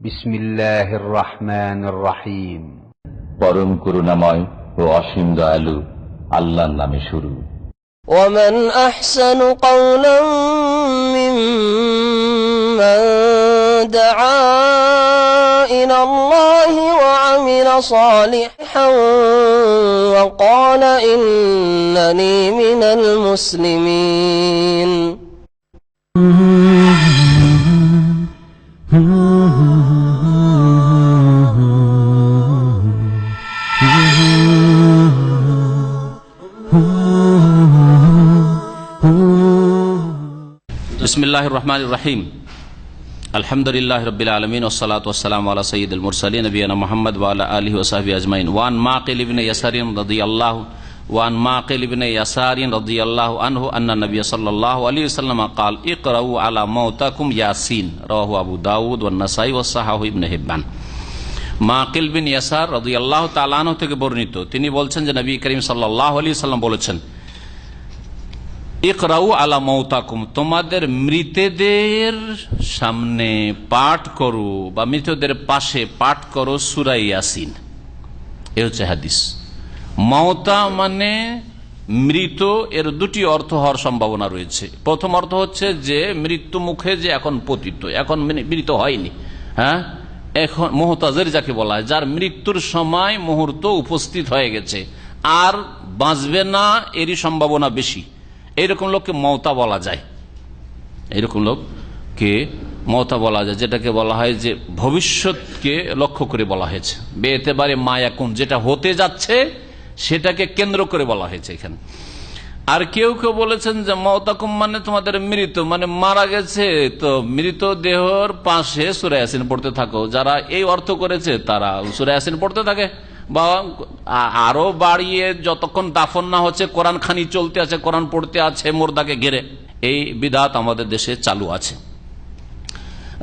بسم الله الرحمن الرحيم পরম করুণাময় ও অসীম দয়ালু আল্লাহর নামে শুরু ومن أحسن قولا ممن دعا إلى الله وعمل صالحا وقال إنني من المسلمين রহমান রাহিম আলহামদুলিল্লাহ রবিল আলমিন ওসালাতাম আলা সঈদুল মুরসালী নবীন মোহাম্মদ ওয়ালা আলী ওসাহী আজমাইন ওয়ান মা কেলিবিন ইয়াসারিন রদি আল্লাহ ওয়ান মা কেলিবিন ইয়াসারিন রদি আল্লাহ আনহু আন্না নবী সাল্লাহ আলী সাল্লাম কাল ইকরাউ আলা মৌতাকুম ইয়াসিন রহু আবু দাউদ ওয়ান্নাসাই ওসাহাহু ইবন হেব্বান মা কেলবিন ইয়াসার রদি আল্লাহ তালাহ থেকে বর্ণিত, তিনি বলছেন যে নবী করিম সাল্লাহ আলী সাল্লাম বলেছেন ইকরাউ আলা মৌতাকুম, তোমাদের মৃতদের সামনে পাঠ করো বা মৃতদের পাশে পাঠ করো সুরাই ইয়াসিন। এ হচ্ছে হাদিস। মৌতা মানে মৃত এর দুটি অর্থ হওয়ার সম্ভাবনা রয়েছে। প্রথম অর্থ হচ্ছে যে মৃত্যু মুখে যে এখন পতিত, এখন মৃত হয়নি হ্যাঁ? এখন মোহতাজের যাকে বলা হয়, যার মৃত্যুর সময় মুহূর্ত উপস্থিত হয়ে গেছে, আর বাঁচবে না এরই সম্ভাবনা বেশি। এইরকম লোককে মমতা বলা যায়। এইরকম লোককে মমতা বলা যায়, যেটাকে বলা হয় যে ভবিষ্যৎকে লক্ষ্য করে বলা হয়েছে। বেতে বারে মায়াকুন যেটা হতে যাচ্ছে, সেটাকে কেন্দ্র করে বলা হয়েছে এখানে। আর কেউ কেউ বলেছেন যে মমতাকুম মানে তোমাদের মৃত মানে মারা গেছে। তো মৃত দেহর পাশে সুরে আসিন পড়তে থাকো। যারা এই অর্থ করেছে, তারা সুরে আসিন পড়তে থাকে। বা আরও বাড়িয়ে যতক্ষণ দাফন না হচ্ছে, কোরআন খানি চলতে আছে, কোরআন পড়তে আছে, মোর্দাকে ঘেরে। এই বিদাত আমাদের দেশে চালু আছে।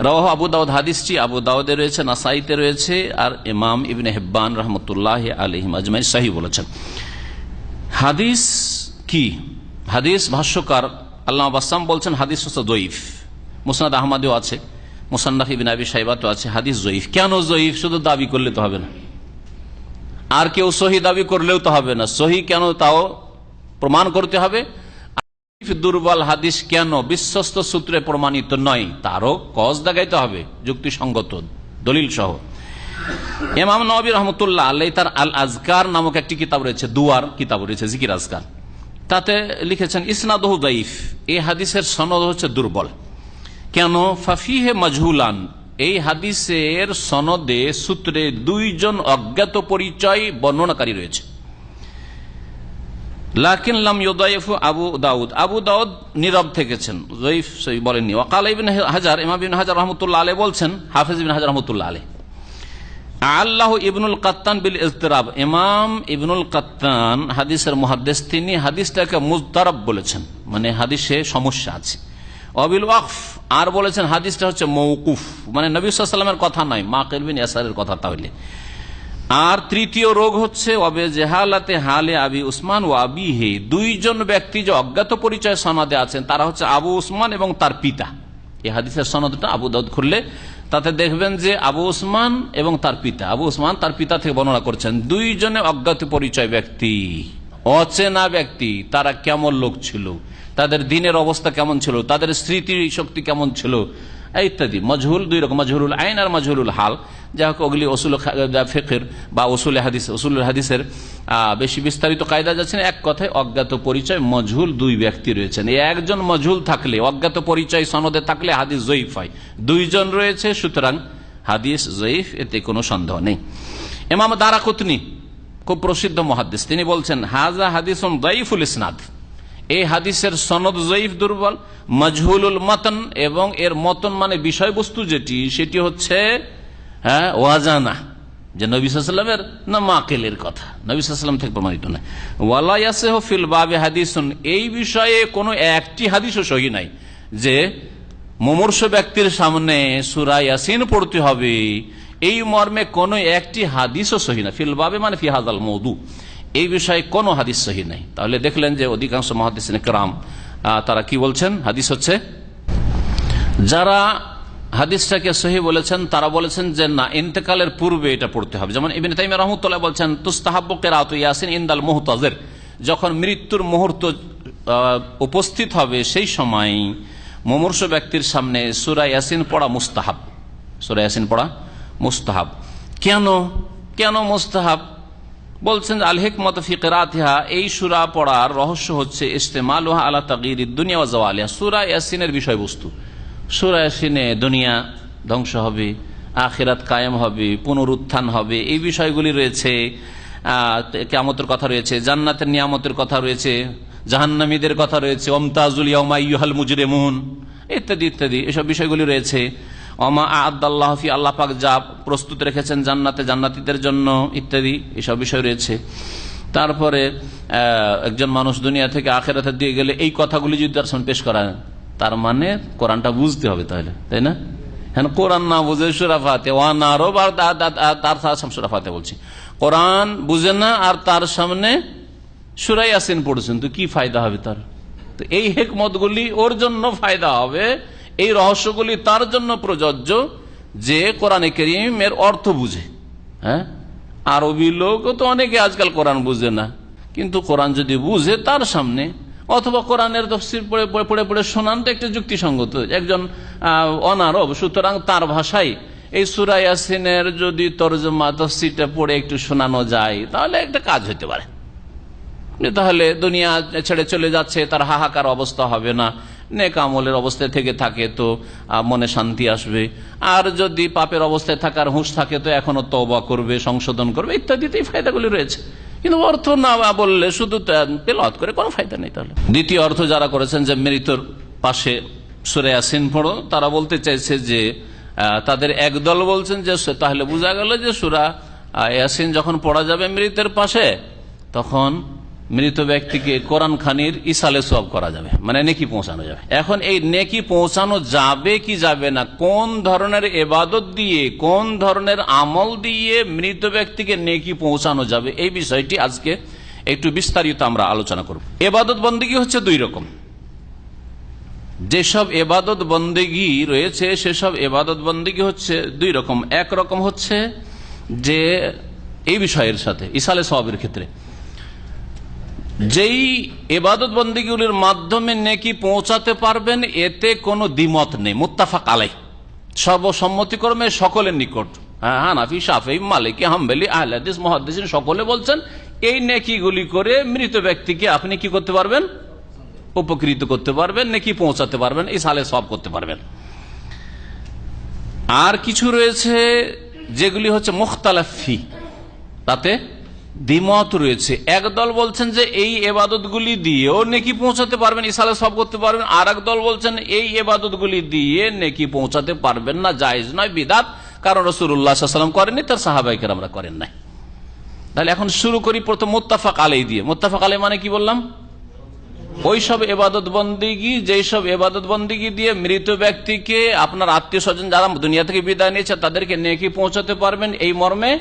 রাহ আবু দাউদ হাদিসটি আবু দাউদে রয়েছে, নাসাইতে রয়েছে, আর ইমাম ইবনে হেব্বান রহমতুল্লাহ আলহিম আজমাই সাহি বলেছেন। হাদিস কি? হাদিস ভাষ্যকার আল্লাহ বাসাম বলছেন, হাদিস জয়ীফ। মুসনাদ আহমদেও আছে, মুসান্নাফ ইবিন আবি সাইবাতও আছে, হাদিস জয়ীফ। কেন জয়ীফ? শুধু দাবি করলে তো হবে না। আর কেউ সহি দাবি করলেও তো হবে না। সহি কেন তাও প্রমাণ করতে হবে? দুর্বল হাদিস কেন বিশ্বস্ত সূত্রে প্রমাণিত নয়? তারও কজ দেখাইতে হবে, যুক্তিসঙ্গত দলিল সহ ইমাম নবী রহমতুল্লাহ আল্লাহ তার আল আজকার নামক একটি কিতাব রয়েছে, দুয়ার কিতাব রয়েছে, জিকির আজকার। তাতে লিখেছেন, ইসনাদহ দাইফ এই হাদিসের সনদ হচ্ছে দুর্বল। কেন? ফাফিহে মজহুলান এই হাদিসের সনদে সূত্রে দুইজন অজ্ঞাত পরিচয় বর্ণনাকারী রয়েছে। লাকিন লাম আবু দাউদ। আবু দাউদ নীরব থেকেছেন বলেননি। ওয়াকাল ইবিন হাজার, ইমাম ইবিন হাজার বলছেন, হাফিজ ইবিন হাজার ইবনুল কাত্তান বিল ইমাম ইবনুল কাত্তান, হাদিসের মুহাদ্দেস, তিনি হাদিসটাকে মুজতারাব বলেছেন মানে হাদিসে সমস্যা আছে। অবিল ওয়াকফ, আর বলেছেন হাদিসটা হচ্ছে মৌকুফ মানে নবী কথা নয় মা কেলবিন ইয়াসারের কথা তাহলে। আর তৃতীয় রোগ হচ্ছে, অবে জেহালাতে হালে আবি উসমান ও আবি হে দুইজন ব্যক্তি যে অজ্ঞাত পরিচয় সনদে আছেন, তারা হচ্ছে আবু উসমান এবং তার পিতা। এই হাদিসের সনদটা আবু দাউদ খুললে, তাতে দেখবেন যে আবু উসমান এবং তার পিতা। আবু উসমান তার পিতা থেকে বর্ণনা করছেন, দুইজনে অজ্ঞাত পরিচয় ব্যক্তি, অচেনা ব্যক্তি, তারা কেমন লোক ছিল? তাদের দিনের অবস্থা কেমন ছিল? তাদের স্মৃতি শক্তি কেমন ছিল? ইত্যাদি। মজহুল, দুই রকম, মজহুরুল আইন আর মজহুরুল হাল। যা হোক, ওগুলি ওসুল ফেকের বা ওসুল হাদিস ওসুল হাদিসের বেশি বিস্তারিত কায়দা যাচ্ছেন এক কথায় অজ্ঞাত পরিচয়, মজহুল দুই ব্যক্তি রয়েছেন। একজন মজহুল থাকলে, অজ্ঞাত পরিচয় সনদে থাকলে হাদিস জয়ীফ হয়। দুইজন রয়েছে, সুতরাং হাদিস জয়ীফ, এতে কোনো সন্দেহ নেই। এমাম দারাকুতনি, খুব প্রসিদ্ধ মহাদিস তিনি বলছেন হাজা হাদিস দয়ীফুল ইসনাদ। এই হাদিসের সনদ জয়ীফ দুর্বল, মজহুলুল মতন, এবং এর মতন মানে বিষয়বস্তু যেটি, সেটি হচ্ছে হ্যাঁ ওয়াজানা, যে নবী সাল্লামের না মাকেলের কথা। নবী সাল্লাম থেকে প্রমাণিত নয়। ওয়ালাইয়াসেহ ফিল বাবে হাদিসুন, এই বিষয়ে কোনো একটি হাদিসও সহি নাই, যে মুমূর্ষ ব্যক্তির সামনে সুরা ইয়াসিন পড়তে হবে। এই মর্মে কোনো একটি হাদিসও সহি না। ফিল বাবে মানে ফিহাজাল মৌদু। এই বিষয়ে কোনো হাদিস সহি নাই। তাহলে দেখলেন যে অধিকাংশ মহাদিস ক্রাম তারা কি বলছেন? হাদিস হচ্ছে, যারা হাদিসটাকে সহি বলেছেন, তারা বলেছেন যে না, ইন্তেকালের পূর্বে এটা পড়তে হবে। যেমন ইবিন তাইম রহমতুল্লাহ বলছেন তুস্তাহাব্য কেরাত ইয়াসিন ইন্দাল মোহতাজের যখন মৃত্যুর মুহূর্ত উপস্থিত হবে, সেই সময় মুমূর্ষ ব্যক্তির সামনে সুরা ইয়াসিন পড়া মুস্তাহাব। সুরা ইয়াসিন পড়া মুস্তাহাব। কেন? কেন মুস্তাহাব? বলছেন, আল হিকমত ফিকরাতিহা এই সুরা পড়ার রহস্য হচ্ছে ইস্তেমাল আলা তাগির দুনিয়া ওয়া জাওয়ালিহা সুরা ইয়াসিনের বিষয়বস্তু। সুরা ইয়াসিনে দুনিয়া ধ্বংস হবে, আখিরাত কায়েম হবে, পুনরুত্থান হবে, এই বিষয়গুলি রয়েছে কেমতের কথা রয়েছে, জান্নাতের নিয়ামতের কথা রয়েছে, জাহান্নামীদের কথা রয়েছে, ওমতাজুল ইয়মা ইউহাল মুজরেমুন ইত্যাদি ইত্যাদি, এসব বিষয়গুলি রয়েছে। অমা আদাল্লাহফি আল্লাহ পাক যা প্রস্তুত রেখেছেন জান্নাতে, জান্নাতিদের জন্য, ইত্যাদি, এসব বিষয় রয়েছে। তারপরে একজন মানুষ দুনিয়া থেকে আখের আখেরাতে দিয়ে গেলে এই কথাগুলি যদি তার সামনে পেশ করা তার মানে কোরআনটা বুঝতে হবে তাহলে, তাই না? হ্যাঁ কোরআন না বুঝে সুরাফাতে ওয়ান আর দা- তার সুরাফাতে বলছি। কোরআন বুঝে না, আর তার সামনে সুরাই আসেন পড়ছেন, তো কি ফায়দা হবে তার? তো এই হেকমতগুলি ওর জন্য ফায়দা হবে এই রহস্যগুলি তার জন্য প্রযোজ্য যে কোরআনে করিমের অর্থ বুঝে হ্যাঁ? আরবি লোক তো অনেকে আজকাল কোরআন বুঝে না। কিন্তু কোরআন যদি বুঝে তার সামনে, অথবা কোরআনের তফসির পড়ে পড়ে পড়ে শোনান তো একটা যুক্তিসঙ্গত। একজন অনারব, সুতরাং তার ভাষায় এই সুরা ইয়াসিনের যদি তর্জমা, তফসিরটা পড়ে একটু শোনানো যায়, তাহলে একটা কাজ হতে পারে। তাহলে দুনিয়া ছেড়ে চলে যাচ্ছে, তার হাহাকার অবস্থা হবে না। নেক আমলের অবস্থায় থেকে থাকে তো মনে শান্তি আসবে। আর যদি পাপের অবস্থায় থাকার হুঁশ থাকে তো এখনও তবা করবে, সংশোধন করবে ইত্যাদিতে এই ফায়দাগুলি রয়েছে। কিন্তু অর্থ না বললে শুধু তেলত করে কোনো ফায়দা নেই তাহলে। দ্বিতীয় অর্থ যারা করেছেন যে মৃত্যুর পাশে সুরে আসিন পড়ো, তারা বলতে চাইছে যে তাদের একদল বলছেন যে তাহলে বোঝা গেল যে সুরা ইয়াসিন যখন পড়া যাবে মৃতের পাশে, তখন মৃত ব্যক্তিকে কোরআন খানির ইসালে সব করা যাবে মানে নেকি পৌঁছানো যাবে। এখন এই নেকি পৌঁছানো যাবে কি যাবে না, কোন ধরনের এবাদত দিয়ে, কোন ধরনের আমল দিয়ে মৃত ব্যক্তিকে নেকি পৌঁছানো যাবে, এই বিষয়টি আজকে একটু বিস্তারিত আমরা আলোচনা করব। এবাদত বন্দীগী হচ্ছে দুই রকম। যেসব এবাদত বন্দেগি রয়েছে, সেসব এবাদত বন্দেগি হচ্ছে দুই রকম। এক রকম হচ্ছে যে এই বিষয়ের সাথে, ইসালে সবের ক্ষেত্রে। যেই এবাদত বন্দীগুলির মাধ্যমে নেকি পৌঁছাতে পারবেন, এতে কোনো দ্বিমত নেই। মুত্তাফাক আলাই সর্বসম্মতিক্রমে সকলের নিকট। হ্যাঁ হানাফি সাফি মালিক, হাম্বেলি, আহলাদিস মহাদিস সকলে বলছেন, এই নেকিগুলি করে মৃত ব্যক্তিকে আপনি কি করতে পারবেন? উপকৃত করতে পারবেন, নাকি পৌঁছাতে পারবেন, এই সালে সব করতে পারবেন। আর কিছু রয়েছে যেগুলি হচ্ছে মুখতালাফি। তাতে দ্বিমত রয়েছে। একদল বলছেন যে এই এবাদতগুলি দিয়েও নেকি পৌঁছাতে পারবেন, ইসালে সব করতে পারবেন। আর দল বলছেন এই এবাদতগুলি দিয়ে নেকি পৌঁছাতে পারবেন না, জায়জ নয়, বিদাত। কারণ রসুল্লাহ সাল্লাম করেনি তার সাহাবাইকের আমরা করেন নাই। তাহলে এখন শুরু করি প্রথম মোত্তাফাক আলাই দিয়ে। মোত্তাফাক আলাই মানে কি বললাম? ওই সব এবাদত বন্দিগি যেই সব এবাদত বন্দিগি দিয়ে মৃত ব্যক্তিকে আপনার আত্মীয় স্বজন যারা দুনিয়া থেকে বিদায় নিয়েছে, তাদেরকে নেকি পৌঁছাতে পারবেন এই মর্মে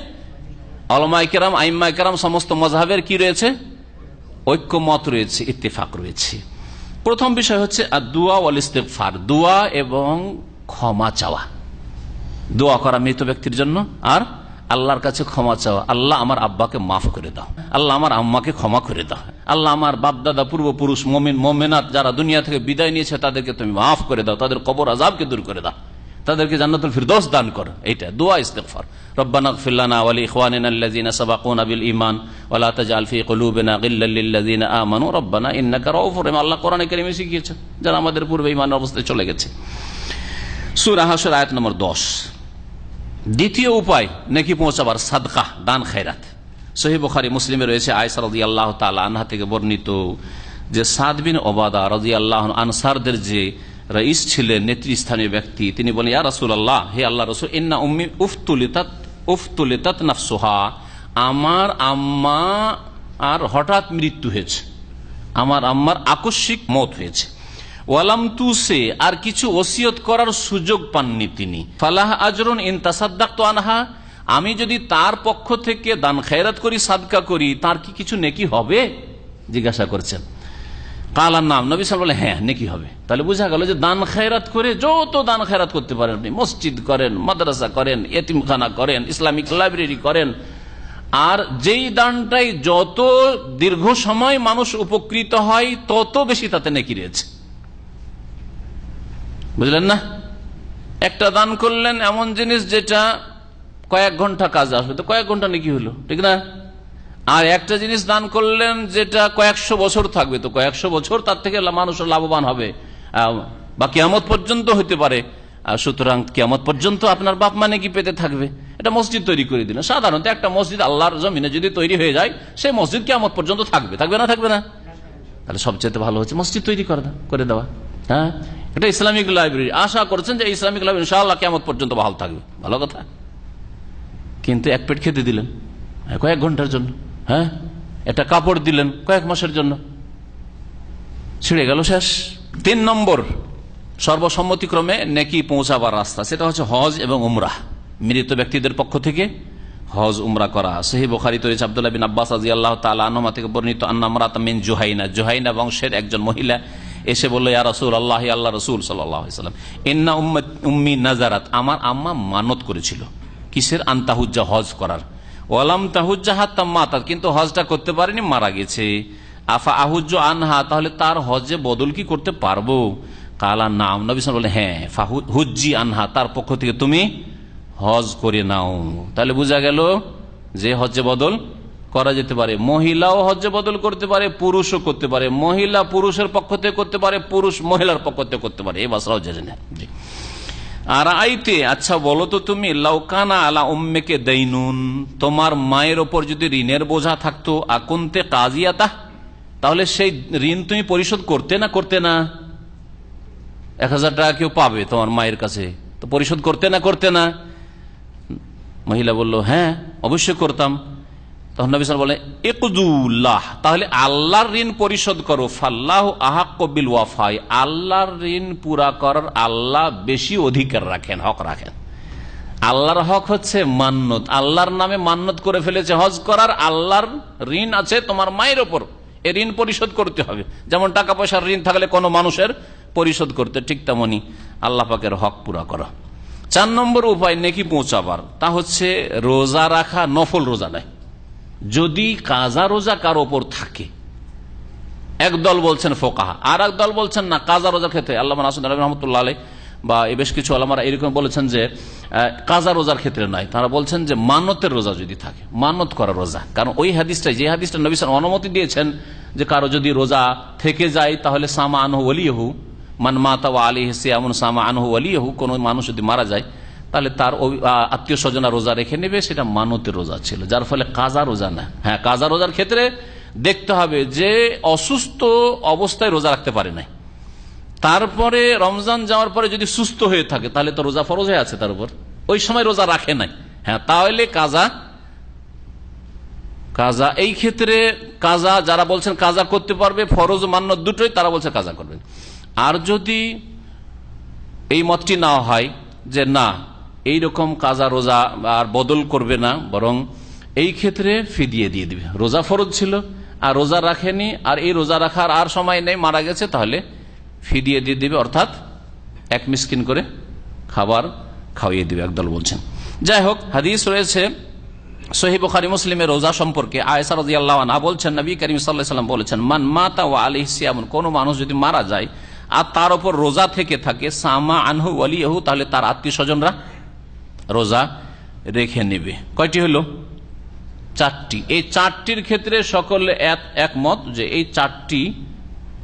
অলমাইকেরাম আইম্মাইকেরাম সমস্ত মজাহের কি রয়েছে? ঐক্যমত রয়েছে, ইত্তেফাক রয়েছে। প্রথম বিষয় হচ্ছে দুয়া ওয়াল ইস্তেফার দোয়া এবং ক্ষমা চাওয়া। দোয়া করা মৃত ব্যক্তির জন্য, আর আল্লাহর কাছে ক্ষমা চাওয়া। আল্লাহ আমার আব্বাকে মাফ করে দাও। আল্লাহ আমার আম্মাকে ক্ষমা করে দাও। আল্লাহ আমার বাপদাদা, পূর্বপুরুষ, মমিন, মোমেনাত যারা দুনিয়া থেকে বিদায় নিয়েছে, তাদেরকে তুমি মাফ করে দাও। তাদের কবর আজাবকে দূর করে দাও। তাদেরকে জান্নাতুল ফিরদৌস দান কর। এইটা, দোয়া ইস্তেগফার। রব্বানা ইগফির লানা ওয়া লিইখওয়ানিনা আল্লাযিনা সাবাকুনা বিল ঈমান ওয়া লা তাজআল ফি কুলুবিনা গিল্লাল লিল্লাযিনা আমানু। রব্বানা ইন্নাকা রাউফুর রহিম। আল্লাহ কোরআনে কারিমে যারা আমাদের পূর্বে ঈমানের অবস্থায় চলে গেছে। সূরা হাসর আয়াত নম্বর 10 দ্বিতীয় উপায়, নাকি পৌঁছাবার সাদকা, দান খায়রাত। সহি বখারি, মুসলিমে রয়েছে আয়সা রাজি আল্লাহ তালা আনহা থেকে বর্ণিত যে সাদ বিন ওবাদা রাজি আল্লাহ আনসারদের যে রইস ছিলেন নেতৃস্থানীয় ব্যক্তি। তিনি বলেন, ইয়া রসুল আল্লাহ হে আল্লাহ রসুল, ইন্না উম্মি উফতুলিতাত উফতুলিতাত নাফসুহা। আমার আম্মা আর হঠাৎ মৃত্যু হয়েছে। আমার আম্মার আকস্মিক মত হয়েছে। ওয়ালাম তুসে, আর কিছু ওসিয়ত করার সুযোগ পাননি তিনি। ফালাহ আজরুন ইন তাসাদ্দাক তো আনহা। আমি যদি তার পক্ষ থেকে দান খেরাত করি, সাদকা করি, তার কি কিছু নেকি হবে? জিজ্ঞাসা করছেন। কালার নাম। নবী সাল বলে হ্যাঁ নেকি হবে? তাহলে বোঝা গেল যে দান খেরাত করে যত দান খেরাত করতে পারেন আপনি, মসজিদ করেন, মাদ্রাসা করেন, এতিমখানা করেন, ইসলামিক লাইব্রেরি করেন, আর যেই দানটাই যত দীর্ঘ সময় মানুষ উপকৃত হয়, তত বেশি তাতে নেকি রয়েছে। বুঝলেন না? একটা দান করলেন এমন জিনিস যেটা কয়েক ঘণ্টা কাজ আসবে। তো কয়েক ঘণ্টা নাকি হলো, ঠিক না? আর একটা জিনিস দান করলেন যেটা কয়েকশো বছর থাকবে তো কয়েকশো বছর তার থেকে মানুষ লাভবান হবে। বা কেয়ামত পর্যন্ত হতে পারে। সুতরাং কেয়ামত পর্যন্ত আপনার বাপ মানে কি পেতে থাকবে? এটা মসজিদ তৈরি করে দিলেন। সাধারণত একটা মসজিদ আল্লাহর জমিনে যদি তৈরি হয়ে যায় সেই মসজিদ কেয়ামত পর্যন্ত থাকবে। থাকবে না থাকবে না? তাহলে সবচেয়ে ভালো হচ্ছে মসজিদ তৈরি করে করে দেওয়া। হ্যাঁ? এটা ইসলামিক লাইব্রেরি। আশা করছেন যে ইসলামিক লাইব্রেরি ইনশাআল্লাহ কেমন পর্যন্ত ভালো থাকবে। ভালো কথা। কিন্তু এক পেট খেতে দিলেন। কয়েক ঘণ্টার জন্য। হ্যাঁ? একটা কাপড় দিলেন কয়েক মাসের জন্য। ছিঁড়ে গেল শেষ। তিন নম্বর, সর্বসম্মতিক্রমে নেকি পৌঁছাবার রাস্তা। সেটা হচ্ছে হজ এবং উমরাহ মৃত ব্যক্তিদের পক্ষ থেকে হজ, উমরা করা। সহি বখারি তরিস আবদুল্লাহ বিন আব্বাস আজি আল্লাহ তালা থেকে বর্ণিত আন্নামরাত মিন জুহাইনা। জুহাইনা বংশের একজন মহিলা এসে বলল, ইয়া রসুল আল্লাহ আল্লাহ রসুল সাল্লাম, ইন্না উম্মি নাজারাত। আমার আম্মা মানত করেছিল, কিসের আন্তাহুজ্জা হজ করার? ওয়ালাম তাহুজ্জা হাত মাতা কিন্তু হজটা করতে পারেনি, মারা গেছে। আফা আহুজ্জ আনহা, তাহলে তার হজে বদল কি করতে পারব? কালা নাম নবী সাল্লাল্লাহু বলে হ্যাঁ হুজ্জি আনহা, তার পক্ষ থেকে তুমি হজ করে নাও। তাহলে বোঝা গেল যে হজ্জে বদল করা যেতে পারে। মহিলাও হজ্জে বদল করতে পারে, পুরুষও করতে পারে। মহিলা পুরুষের পক্ষ থেকে করতে পারে, পুরুষ মহিলার পক্ষ থেকে করতে পারে। এই বাসরাও জেনে জি। আর আইতে আচ্ছা বলো তো তুমি লাউকানা আলা উম্মেকে দেইনুন তোমার মায়ের ওপর যদি ঋণের বোঝা থাকতো, আকুন্তে কাজিয়াতা, তাহলে সেই ঋণ তুমি পরিশোধ করতে না করতে না? এক হাজার টাকা কেউ পাবে তোমার মায়ের কাছে, তো পরিশোধ করতে না করতে না? মহিলা বলল হ্যাঁ অবশ্যই করতাম। তখন নবী সাল বলে একজুল্লাহ তাহলে আল্লাহর ঋণ পরিশোধ করো। ফাল্লাহ আহাক কবিল ওয়াফাই আল্লাহর ঋণ পুরা করার আল্লাহ বেশি অধিকার রাখেন, হক রাখেন। আল্লাহর হক হচ্ছে মান্নত। আল্লাহর নামে মান্নত করে ফেলেছে হজ করার আল্লাহর ঋণ আছে তোমার মায়ের ওপর। এ ঋণ পরিশোধ করতে হবে। যেমন টাকা পয়সার ঋণ থাকলে কোনো মানুষের পরিশোধ করতে ঠিক তেমনই আল্লাহ পাকের হক পুরা করা। চার নম্বর উপায়, নেকি পৌঁছাবার। তা হচ্ছে রোজা রাখা, নফল রোজা নেয়। যদি কাজা রোজা কার ওপর থাকে, এক দল বলছেন ফোকাহা, আর এক দল বলছেন না, কাজা রোজার ক্ষেত্রে আল্লাহ নাসুদ রহমতুল্লাহ বা বেশ কিছু আল্লামারা এরকম বলেছেন যে কাজা রোজার ক্ষেত্রে নয়, তারা বলছেন যে মানতের রোজা যদি থাকে মানত করা রোজা। কারণ ওই হাদিসটা যে হাদিসটা নবীন অনুমতি দিয়েছেন যে কারও যদি রোজা থেকে যায়, তাহলে সামা আনহু ওলিহু মান মাতা আলী সিয়ামুন সামা আনহু ওলিহু কোনো মানুষ যদি মারা যায় তাহলে তার আত্মীয় স্বজনা রোজা রেখে নেবে, সেটা মানতের রোজা ছিল, যার ফলে কাজা রোজা না। হ্যাঁ কাজা রোজার ক্ষেত্রে দেখতে হবে যে অসুস্থ অবস্থায় রোজা রাখতে পারে নাই। তারপরে রমজান যাওয়ার পরে যদি সুস্থ হয়ে থাকে, তাহলে তো রোজা ফরজ হয়ে আছে তার উপর। ওই সময় রোজা রাখে নাই। হ্যাঁ তাহলে কাজা কাজা, এই ক্ষেত্রে কাজা যারা বলছেন কাজা করতে পারবে, ফরজ মান্য দুটোই তারা বলছে কাজা করবেন আর যদি এই মতটি না হয় যে না এই রকম কাজা রোজা আর বদল করবে না, বরং এই ক্ষেত্রে ফিদিয়ে দিয়ে দিবে। রোজা ফরজ ছিল, আর রোজা রাখেনি, আর এই রোজা রাখার আর সময় নেই, মারা গেছে, তাহলে ফিদিয়ে দিয়ে দিবে, অর্থাৎ এক মিসকিন করে খাবার খাওয়িয়ে দিবে, একদল বলছেন। যাই হোক, হাদিস রয়েছে সহি বুখারি, মুসলিমের রোজা সম্পর্কে। আয়সা রাজি আল্লাহ না বলছেন, নবী করিম সাল্লাহ সাল্লাম বলেছেন, মান মাতা ও আলি সিয়ামন কোনো মানুষ যদি মারা যায়, আর তার ওপর রোজা থেকে থাকে, সামা আনহু আলিয়াহু তাহলে তার আত্মীয় স্বজনরা রোজা রেখে নেবে। কয়টি হলো? চারটি। এই চারটির ক্ষেত্রে সকলে এক- একমত যে এই চারটি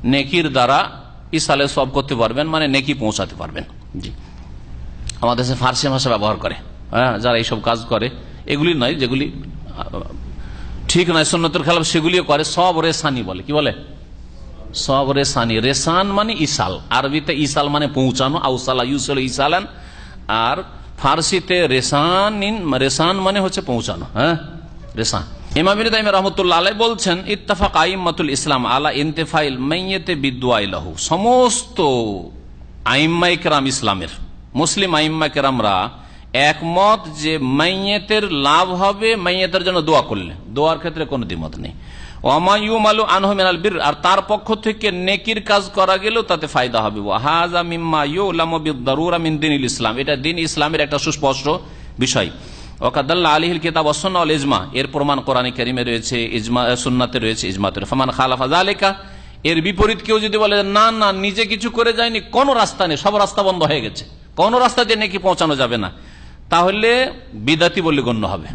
নেকির দ্বারা ইসালে সব করতে পারবেন মানে নেকি পৌঁছাতে পারবেন। জি। আমাদের দেশে ফার্সি ভাষা ব্যবহার করে। হ্যাঁ যারা এইসব কাজ করে, এগুলি নয়, যেগুলি ঠিক নয় সন্ন্যতের খেলাফ সেগুলিও করে। সব রেসানি বলে। কি বলে? সব রেসানি। রেসান মানে ইসাল আরবিতে ইসাল মানে পৌঁছানো। আউসালা ইউসাল ইসালান আর ফার্সিতে রেসান রেসান মানে হচ্ছে পৌঁছানো হ্যাঁ? রেসান। ইসলাম আলা মাইয়েতে সমস্ত কেরাম ইসলামের, মুসলিম কেরামরা একমত যে মাইয়েতের লাভ হবে মাইয়েতের জন্য দোয়া করলে। দোয়ার ক্ষেত্রে কোনো দ্বিমত নেই। আর তার পক্ষ থেকে নেকির কাজ করা গেলেও তাতে ফায়দা হবে। ইসলাম। এটা দিন ইসলামের একটা সুস্পষ্ট বিষয়। আলিহিল ইজমা। এর প্রমাণ রয়েছে, ইজমা সুন্নাতে রয়েছে যালিকা। এর বিপরীত কেউ যদি বলে, না না, নিজে কিছু করে যায়নি, কোন রাস্তা নেই, সব রাস্তা বন্ধ হয়ে গেছে। কোন রাস্তা দিয়ে নেকি পৌঁছানো যাবে না। তাহলে বিদাতি বলে গণ্য হবে।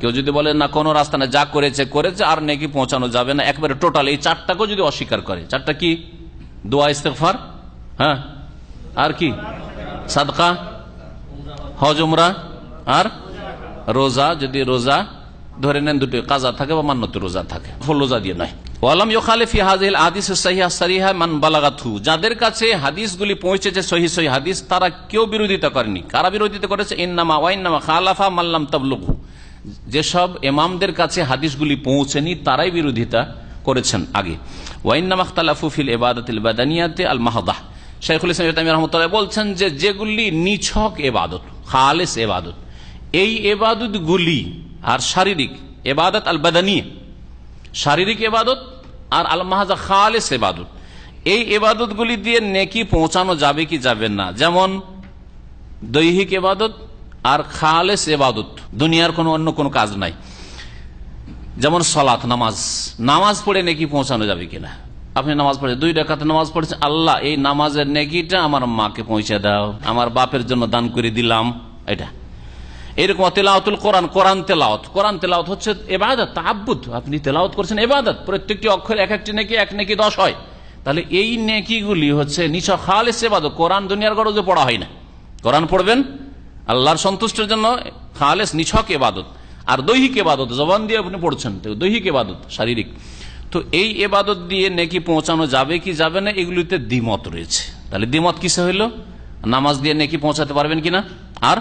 কেউ যদি বলে, না, কোনো রাস্তা না, যা করেছে করেছে, আর নাকি পৌঁছানো যাবে না। একবারে টোটাল এই চারটাকেও যদি অস্বীকার করে, চারটা কি? দোয়া ইস্তেফার হ্যাঁ? আর কি? সাদকা? হজ, উমরা? আর রোজা, যদি রোজা ধরে নেন দুটো, কাজা থাকে বা মান্যতে রোজা থাকে রোজা দিয়ে নয়। সহিহা যাদের কাছে হাদিসগুলি পৌঁছেছে সহি সহি হাদিস, তারা কেউ বিরোধিতা করেনি। কারা বিরোধিতা করেছে? ইন্নামা ওয়াইন্নামা খালাফা মাল্লাম তাবলুগু যেসব এমামদের কাছে হাদিসগুলি পৌঁছেনি, তারাই বিরোধিতা করেছেন আগে। ওয়াইন্নামা খালাফু ফিল ইবাদাতিল বাদানিয়াতে আল মাহদাহ। শেখুল ইসলাম রহমতুল্লাহ বলছেন যে, যেগুলি নিছক এবাদত খালেস এবাদত এই এবাদতগুলি আর শারীরিক এবাদত আল বাদানিয়া, শারীরিক এবাদত আর আল মাহাজা খালেস এবাদত এই এবাদতগুলি দিয়ে নেকি পৌঁছানো যাবে কি যাবে না? যেমন দৈহিক এবাদত আর খালেস এবাদত, দুনিয়ার কোনো অন্য কোনো কাজ নাই। যেমন সলাত নামাজ। নামাজ পড়ে নেকি পৌঁছানো যাবে কিনা? আপনি নামাজ পড়েছেন দুই রেখাতে নামাজ পড়েছেন। আল্লাহ, এই নামাজের নেকিটা আমার মাকে পৌঁছে দাও। আমার বাপের জন্য দান করে দিলাম। এটা। এরকম তেলাওতুল কোরআন কোরআন তেলাওত কোরআন তেলাওত হচ্ছে এবাদত তাব্বুদ আপনি তেলাওত করছেন এবাদত। প্রত্যেকটি অক্ষর এক একটি নেকি, এক নেকি দশ হয়। তাহলে এই নেকিগুলি হচ্ছে নিছ খালেস এবাদত। কোরআন দুনিয়ার গরজে পড়া হয় না। কোরআন পড়বেন? আল্লাহর সন্তুষ্টের জন্য খালেস, নিছক এবাদত। আর দৈহিক এবাদত, জবান দিয়ে আপনি পড়ছেন দৈহিক এবাদত, শারীরিক। তো এই এবাদত দিয়ে নেকি পৌঁছানো যাবে কি যাবে না, এগুলিতে দ্বিমত রয়েছে। তাহলে দ্বিমত কিসে হইল? নামাজ দিয়ে নেকি পৌঁছাতে পারবেন কিনা? আর?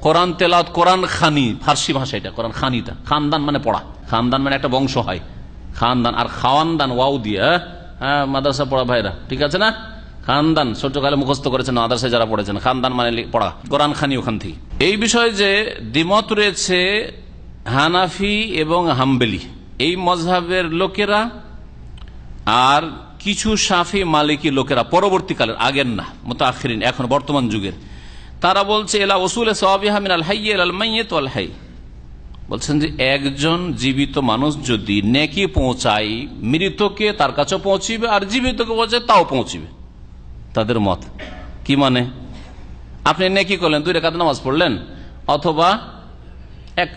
কোরআন তেলাওত কোরআন খানি, ফার্সি ভাষা এটা, কোরআন খানিটা। খানদান মানে পড়া। খানদান মানে একটা বংশ হয়। খানদান, আর খাওয়ানদান, ওয়াও দিয়ে হ্যাঁ? হ্যাঁ মাদ্রাসা পড়া ভাইরা, ঠিক আছে না? খানদান ছোটকালে মুখস্থ করেছেন, মাদ্রাসায় যারা পড়েছেন। খানদান মানে পড়া, কোরআন খানি ওখান থেকে। এই বিষয়ে যে দ্বিমত রয়েছে হানাফি এবং হাম্বেলি, এই মজহাবের লোকেরা আর কিছু সাফি মালিকি লোকেরা পরবর্তীকালের, আগের না মতো আখরিন এখন বর্তমান যুগের, তারা বলছে, এলা ওসুলে আল হাই আল মাইয়েত আল হাই। বলছেন যে, একজন জীবিত মানুষ যদি নেকি পৌঁছায়, মৃতকে তার কাছে পৌঁছিবে, আর জীবিতকে পৌঁছায় তাও পৌঁছিবে। তাদের মত। কি মানে? আপনি নেকি করলেন, দুই রেখাত নামাজ পড়লেন, অথবা এক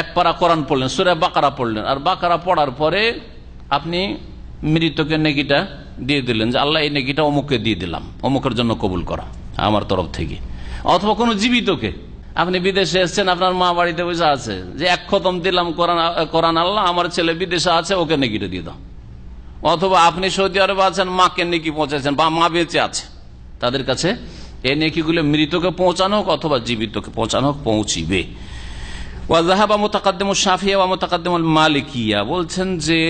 এক পারা কোরআন পড়লেন, সুরে বাকারা পড়লেন, আর বাকারা পড়ার পরে আপনি মৃতকে নেকিটা দিয়ে দিলেন, যে আল্লাহ এই নেকিটা অমুককে দিয়ে দিলাম, অমুকের জন্য কবুল করা, আমার তরফ থেকে। অথবা কোনো জীবিতকে, আপনি বিদেশে এসছেন, আপনার মা বাড়িতে বসে আছে, যে এক খতম দিলাম কোরআন কোরআন আল্লাহ, আমার ছেলে বিদেশে আছে, ওকে নেকিটা দিয়ে দাও। অথবা আপনি সৌদি আরবে আছেন, মাকে নেকি পৌঁছাচ্ছেন বা মা বেঁচে আছে, তাদের কাছে এই নেকিগুলো মৃতকে পৌঁছানো হোক অথবা জীবিতকে পৌঁছানো হোক, পৌঁছিবে। ওয়াজাহাবা মোতাকাদ্দেম সাফিয়া ওয়া মোতাকাদ্দেম মালিকিয়া, বলছেন যে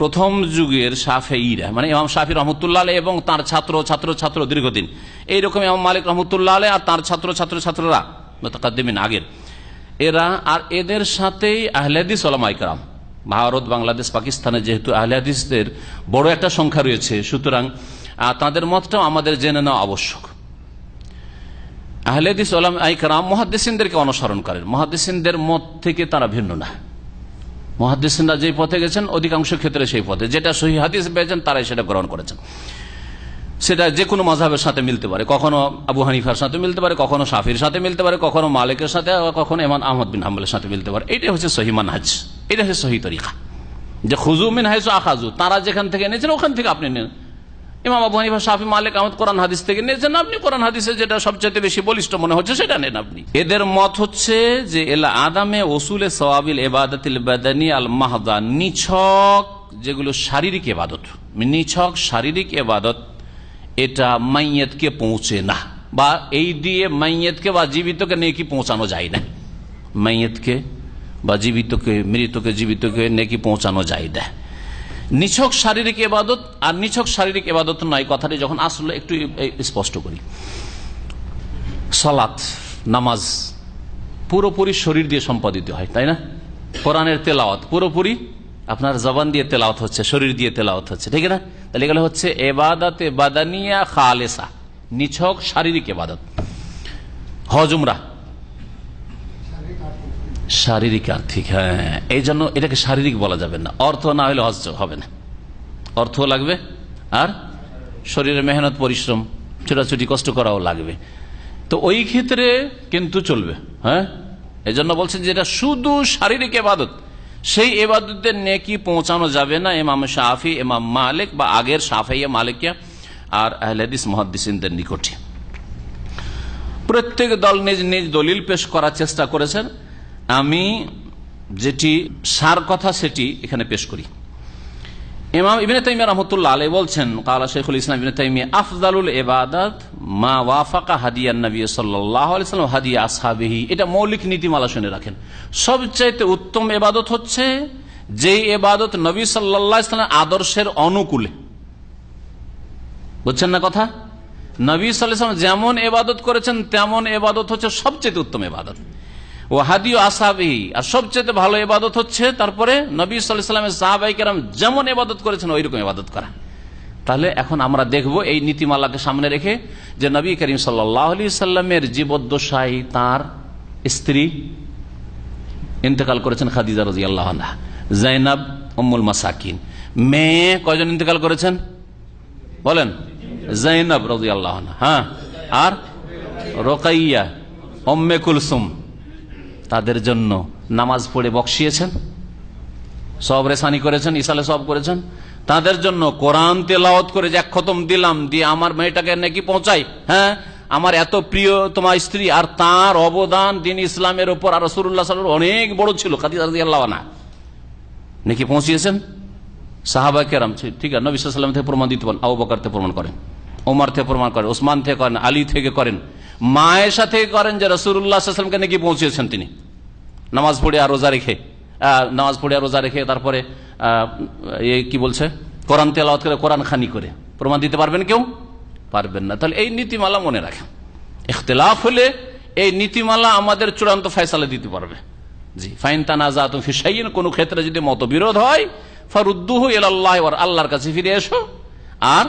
প্রথম যুগের সাফেইরা মানে ইমাম শাফি রহমতুল্লাহ আলাই এবং তার ছাত্র ছাত্র ছাত্র দীর্ঘদিন, এইরকম ইমাম মালিক রহমতুল্লাহ আলাই আর তার ছাত্র ছাত্র, ছাত্ররা মোতাকাদ্দিমিন আগের, এরা আর এদের সাথেই আহলাদিস ওলামাইকরাম ভারত, বাংলাদেশ, পাকিস্তানে যেহেতু আহলাদিসদের বড় একটা সংখ্যা রয়েছে, সুতরাং তাদের মতটাও আমাদের জেনে নেওয়া আবশ্যক। আহলেদিস আইকরাম মহাদ্দেসিনদেরকে অনুসরণ করেন। মহাদ্দেসিনদের মত থেকে তারা ভিন্ন না। মহাদ্দেসিনরা যে পথে গেছেন, অধিকাংশ ক্ষেত্রে সেই পথে। যেটা সহি হাদিস পেয়েছেন, তারাই সেটা গ্রহণ করেছেন। সেটা যে কোনো মজাবের সাথে মিলতে পারে। কখনো আবু হানিফার সাথে মিলতে পারে, কখনো সাফির সাথে মিলতে পারে, কখনো মালিকের সাথে কখনো এমান আহমদ বিন হাম্বলের সাথে মিলতে পারে। এটা হচ্ছে সহি মানহাজ। এটা হচ্ছে সহি তরিকা। যে খুজু মিন হাইসু আখাজু তারা যেখান থেকে এনেছেন, ওখান থেকে আপনি নেন। ইমাম আবু হানিফা, শাফি, মালিক, আহমদ কোরআন হাদিস থেকে নিয়েছেন আপনি কোরআন হাদিসে যেটা সবচেয়ে বেশি বলিষ্ঠ মনে হচ্ছে, সেটা নেন আপনি। এদের মত হচ্ছে যে, এলা আদামে ওসুলে সওয়াবিল এবাদাতিল বাদানি আল মাহদা, নিছক যেগুলো শারীরিক এবাদত নিছক শারীরিক এবাদত এটা মাইয়েতকে পৌঁছে না। বা এই দিয়ে মাইয়েতকে বা জীবিতকে নেকি পৌঁছানো যায় না। মাইয়েতকে বা জীবিতকে মৃতকে জীবিতকে নেকি পৌঁছানো যায় না। নিছক শারীরিক এবাদত আর নিছক শারীরিক এবাদত নয়, কথাটি যখন আসলে একটু স্পষ্ট করি। সালাত, নামাজ পুরোপুরি শরীর দিয়ে সম্পাদিত হয়, তাই না? কোরআনের তেলাওয়াত পুরোপুরি আপনার জবান দিয়ে তেলাওত হচ্ছে, শরীর দিয়ে তেলাওত হচ্ছে, ঠিক না? তাহলে এগুলো হচ্ছে এবাদাতে বাদানিয়া খালেসা, নিছক শারীরিক এবাদত। হজুমরা। শারীরিক আর্থিক হ্যাঁ। এই জন্য এটাকে শারীরিক বলা যাবে না। অর্থ না হলে হজ হবে না। অর্থ লাগবে আর শরীরে মেহনত, পরিশ্রম, ছোটাছুটি, কষ্ট করাও লাগবে। তো ওই ক্ষেত্রে কিন্তু চলবে হ্যাঁ? এই জন্য বলছেন যে এটা শুধু শারীরিক এবাদত। সেই এবাদতের নেকি পৌঁছানো যাবে না। এমাম শাহি এমাম মালিক বা আগের সাফাইয়া মালিকিয়া আর আহলেদিস মহাদিসদের নিকটে। প্রত্যেক দল নিজ নিজ দলিল পেশ করার চেষ্টা করেছেন। আমি যেটি সার কথা সেটি এখানে পেশ করি। ইমাম ইবিনে তাইমিয়া রহমতুল্লাহ আলাই বলছেন, কালা শেখুল ইসলাম ইবিনে তাইমিয়া আফজালুল এবাদাত মা ওয়াফাকা হাদিয়া নবী সাল্লাহ আলাইসাল্লাম হাদিয়া আসহাবিহি। এটা মৌলিক নীতিমালা শুনে রাখেন। সবচাইতে উত্তম এবাদত হচ্ছে যে এবাদত নবী সাল্লাহ ইসলামের আদর্শের অনুকূলে। বুঝছেন না কথা? নবী সাল্লাম যেমন এবাদত করেছেন, তেমন এবাদত হচ্ছে সবচেয়ে উত্তম এবাদত ও হাদিও আসাবি। আর সবচেয়ে ভালো এবাদত হচ্ছে, তারপরে নবী সাল্লামের সাহাবাই কেরাম যেমন এবাদত করেছেন ওই রকম এবাদত করা। তাহলে এখন আমরা দেখব এই নীতিমালাকে সামনে রেখে যে নবী করিম সাল্লি সাল্লামের জীবদ্দশাই তার স্ত্রী ইন্তেকাল করেছেন খাদিজা রাজি আল্লাহ জাইনাব অম্মুল মাসাকিন। মেয়ে কয়জন ইন্তেকাল করেছেন? বলেন। জাইনাব রাজি আল্লাহ হ্যাঁ। আর রোকাইয়া অম্মে কুলসুম। তাদের জন্য নামাজ পড়ে বকশিয়েছেন। সব রেসানি করেছেন, ইসালে সব করেছেন। তাদের জন্য কোরআন তেলাওত করে যে এক খতম দিলাম, দিয়ে আমার মেয়েটাকে নাকি পৌঁছাই। হ্যাঁ আমার এত প্রিয় তোমার স্ত্রী, আর তার অবদান দিন ইসলামের ওপর আর রসুল্লাহ সাল্লাম অনেক বড় ছিল, খাদিজা আল্লাহ না নাকি পৌঁছিয়েছেন? সাহাবা কেরাম, ঠিক আছে, নবী সাল্লাম থেকে প্রমাণ দিতে পারেন আবু বকার থেকে প্রমাণ করেন, ওমর থেকে প্রমাণ করেন, ওসমান থেকে করেন আলী থেকে করেন। মায়ের সাথে করেন যে রসুল্লাহামকে নাকি পৌঁছেছেন তিনি। নামাজ পড়ে আর রোজা রেখে নামাজ পড়ে আর রোজা রেখে, তারপরে কি বলছে? কোরআন তেলাওয়াত করে, কোরআন খানি করে। প্রমাণ দিতে পারবেন কেউ? পারবেন না। তাহলে এই নীতিমালা মনে রাখেন। ইখতলাফ হলে এই নীতিমালা আমাদের চূড়ান্ত ফয়সালা দিতে পারবে। জি, ফাইন তানাজা তুমি ফিসাইন কোন ক্ষেত্রে যদি মতবিরোধ হয়, ফারুদ্দুহ আল্লাহ আল্লাহর কাছে ফিরে এসো। আর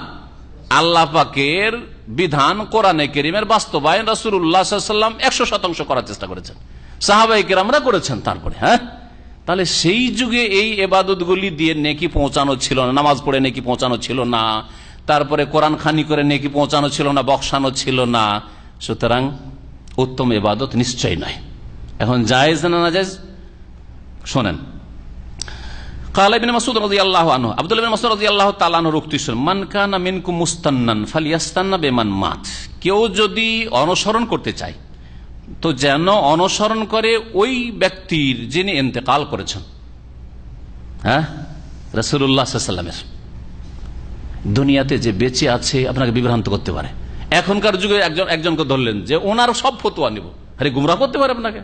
আল্লাহ পাকের বিধান কোরআনে কেরিমের বাস্তবায়ন রাসুল্লাহাম একশো শতাংশ করার চেষ্টা করেছেন। সাহাবাই কেরামরা করেছেন তারপরে হ্যাঁ? তাহলে সেই যুগে এই এবাদতগুলি দিয়ে নেকি পৌঁছানো ছিল না, নামাজ পড়ে নেকি পৌঁছানো ছিল না, তারপরে কোরআন খানি করে নেকি পৌঁছানো ছিল না বক্সানো ছিল না। সুতরাং উত্তম এবাদত নিশ্চয় নয়। এখন জায়েজ না না জায়েজ শোনেন আল্লাহ আব্দুল বেমান কেউ যদি অনুসরণ করতে চায়, তো যেন অনুসরণ করে ওই ব্যক্তির যিনি এতেকাল করেছেন। হ্যাঁ? রসুল্লাহামের দুনিয়াতে যে বেঁচে আছে, আপনাকে বিভ্রান্ত করতে পারে। এখনকার যুগে একজন, একজনকে ধরলেন যে ওনার সব ফতোয়া নিব। আরে গুমরা করতে পারে আপনাকে?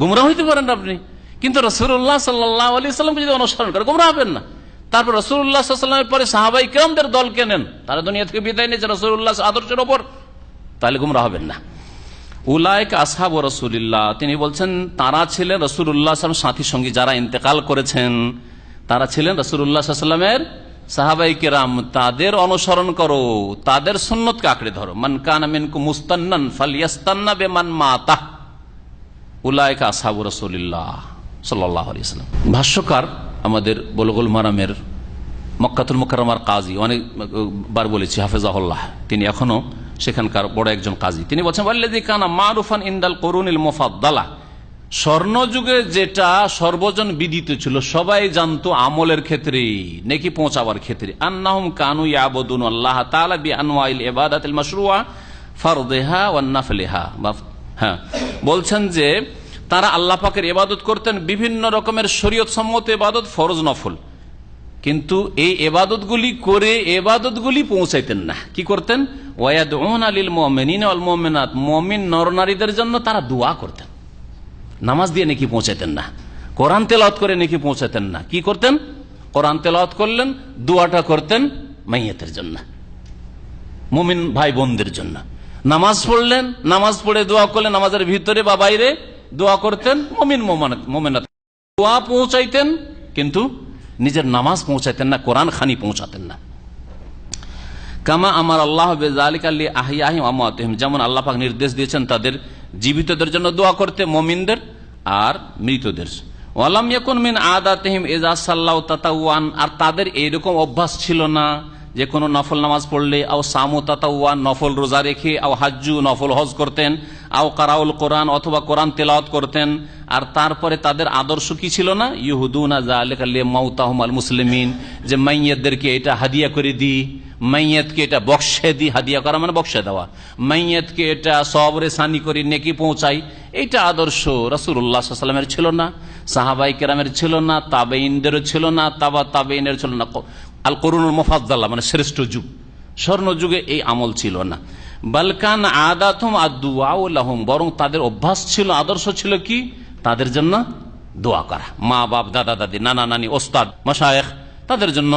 গুমরা হইতে পারেন আপনি। কিন্তু রসুল্লাহ সাল্লাহ আলি সাল্লামকে যদি অনুসরণ করে গুমরা হবেন না। তারপর রসুল্লাহ সাল্লামের পরে সাহাবাই কেমদের দলকে নেন। তারা দুনিয়া থেকে বিদায় নিয়েছে রসুল্লাহ আদর্শের ওপর। তাহলে গুমরা হবেন না। উলায়ক আসাব রসুল্লাহ তিনি বলছেন, তারা ছিলেন রসুল্লাহ সাথী সঙ্গী যারা ইন্তেকাল করেছেন। তারা ছিলেন রসুল্লাহ সাল্লামের সাহাবাই কেরাম। তাদের অনুসরণ করো, তাদের সুন্নতকে আঁকড়ে ধরো। মান কান মিনকু মুস্তান্নান ফালিয়াস্তান্না বেমান মাতা। উলায়ক আসাবু রসুল্লাহ সাল্লাহ আলিয়াল্লাম ভাষ্যকার আমাদের বলগুল মারামের মক্কাতুল মোকারমার কাজী অনেকবার বলেছি, হাফেজাহুল্লাহ, তিনি এখনও সেখানকার বড় একজন কাজী। তিনি বলছেন ওয়াল্লাদি কানা মারুফান ইন্দাল করুনিল মোফাদ্দালা। স্বর্ণযুগে যেটা সর্বজন বিদিত ছিল, সবাই জানতো আমলের ক্ষেত্রে নেকি পৌঁছাবার ক্ষেত্রে আন্নাহুম কানু ইয়াবুদুন আল্লাহ তাআলা বি আনওয়াইল ইবাদাতিল মাশরুআ ফারদেহা ওয়ান নাফলিহা। হ্যাঁ। বলছেন যে তারা আল্লাহ পাকের ইবাদত করতেন বিভিন্ন রকমের শরীয়ত সম্মত এবাদত ফরজ নফল। কিন্তু এই এবাদতগুলি করে এবাদতগুলি পৌঁছাইতেন না। কি করতেন? ওয়াদ আলিল মোমেনিন আল মোমেনাত। মমিন নরনারীদের জন্য তারা দোয়া করতেন। নামাজ দিয়ে নাকি পৌঁছাইতেন না। কোরআন তেলাওয়াত করে নাকি পৌঁছাতেন না। কি করতেন? কোরআন তেলাওয়াত করলেন, দোয়াটা করতেন মাইয়াতের জন্য। মমিন ভাই বোনদের জন্য। নামাজ পড়লেন, নামাজ পড়ে দোয়া করলেন, নামাজের ভিতরে বা বাইরে দোয়া করতেন, মমিন মোমেনাত দোয়া পৌঁছাইতেন, কিন্তু নিজের নামাজ পৌঁছাইতেন না, কোরআন খানি পৌঁছাতেন না। কামা আমার আল্লাহ আলী আহিম যেমন আল্লাহ পাক নির্দেশ দিয়েছেন তাদের জীবিতদের জন্য দোয়া করতে মমিনদের আর মৃতদের। ওয়ালাম মিন সাল্লাহ আর তাদের এইরকম অভ্যাস ছিল না। যে কোনো নফল নামাজ পড়লে আও সামু তাতাওয়ান নফল রোজা রেখে আও হাজ্জু, নফল হজ করতেন, আও কারাউল কোরআন অথবা কোরআন তেলাওয়াত করতেন, আর তারপরে তাদের আদর্শ কি ছিল না? ইহুদুনা জালেকাল্লি মাউতাহম আল মুসলিমিন, যে মাইয়াদেরকে এটা হাদিয়া করে দিই মাইয়াতকে এটা বক্সে দি, হাদিয়া করা মানে বক্সে দেওয়া, মাইয়াতকে এটা সবরে সানি করি নেকি পৌঁছাই এইটা আদর্শ রসুল্লাহ সাল্লামের ছিল না সাহাবাই কেরামের ছিল না তাবেইনদেরও ছিল না, তাবা তাবেইনের ছিল না। আল করুনুল মোফাজ্দাল্লাহ মানে শ্রেষ্ঠ যুগ। স্বর্ণ যুগে এই আমল ছিল না। বালকান আদাথম আদুয়াউল্লাহম বরং তাদের অভ্যাস ছিল, আদর্শ ছিল কি? তাদের জন্য দোয়া করা। মা, বাপ, দাদা, দাদি, নানা, নানি, ওস্তাদ, মশায়েখ, তাদের জন্য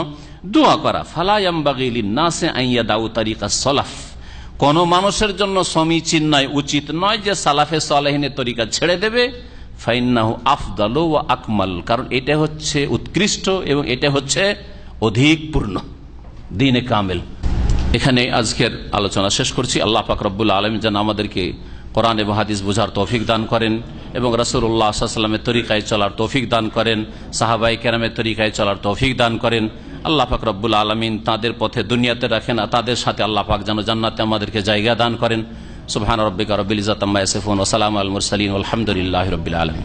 দোয়া করা। ফালায়াম্বাগিলি নাসে আইয়া দাউ তারিকা সলাফ। কোন মানুষের জন্য সমীচীন নয় উচিত নয় যে সালাফে সালাহিনের তরিকা ছেড়ে দেবে। ফাইন্নাহু আফদাল ও আকমাল, কারণ এটা হচ্ছে উৎকৃষ্ট এবং এটা হচ্ছে অধিক পূর্ণ। দিনে কামেল। এখানে আজকের আলোচনা শেষ করছি। আল্লাহ পাক আলম যেন আমাদেরকে কোরআন এবং হাদিস বোঝার তৌফিক দান করেন এবং রসুল্লাহ সাল্লামের তরিকায় চলার তৌফিক দান করেন সাহাবাই কেরামের তরিকায় চলার তৌফিক দান করেন। আল্লাহ পাক রব্বুল আলমিন তাদের পথে দুনিয়াতে রাখেন আর তাদের সাথে আল্লাহ পাক যেন জান্নাতে আমাদেরকে জায়গা দান করেন। সুবহান রব্বিকা রব্বিল ইজাতাম্মা ইয়াসিফুন ওয়া সালামু আল মুরসালিন। আলহামদুলিল্লাহি রাব্বিল আলামিন।